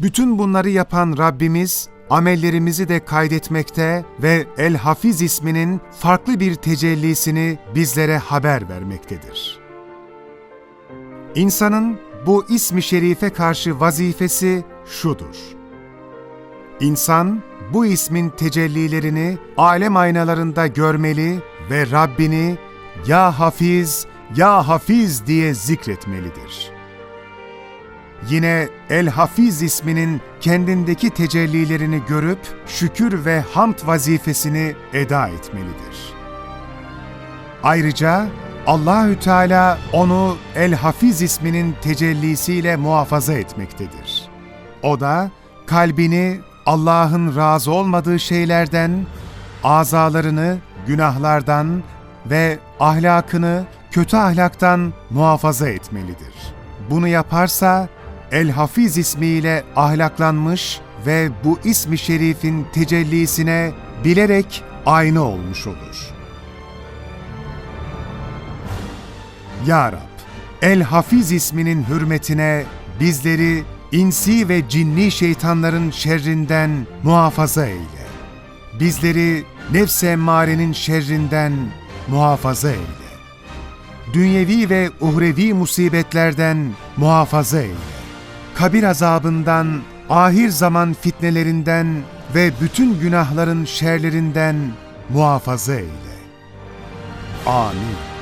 Bütün bunları yapan Rabbimiz, amellerimizi de kaydetmekte ve El Hafiz isminin farklı bir tecellisini bizlere haber vermektedir. İnsanın bu ismi şerife karşı vazifesi şudur. İnsan bu ismin tecellilerini alem aynalarında görmeli ve Rabbini Ya Hafiz, Ya Hafiz diye zikretmelidir. Yine El Hafiz isminin kendindeki tecellilerini görüp şükür ve hamd vazifesini eda etmelidir. Ayrıca Allahü Teala onu El Hafiz isminin tecellisiyle muhafaza etmektedir. O da kalbini Allah'ın razı olmadığı şeylerden, azalarını günahlardan ve ahlakını kötü ahlaktan muhafaza etmelidir. Bunu yaparsa El Hafiz ismiyle ahlaklanmış ve bu ismi şerifin tecellisine bilerek aynı olmuş olur. Ya Rab, El Hafiz isminin hürmetine bizleri insi ve cinni şeytanların şerrinden muhafaza eyle. Bizleri nefs-i emmarenin şerrinden muhafaza eyle. Dünyevi ve uhrevi musibetlerden muhafaza eyle. Kabir azabından, ahir zaman fitnelerinden ve bütün günahların şerlerinden muhafaza eyle. Amin.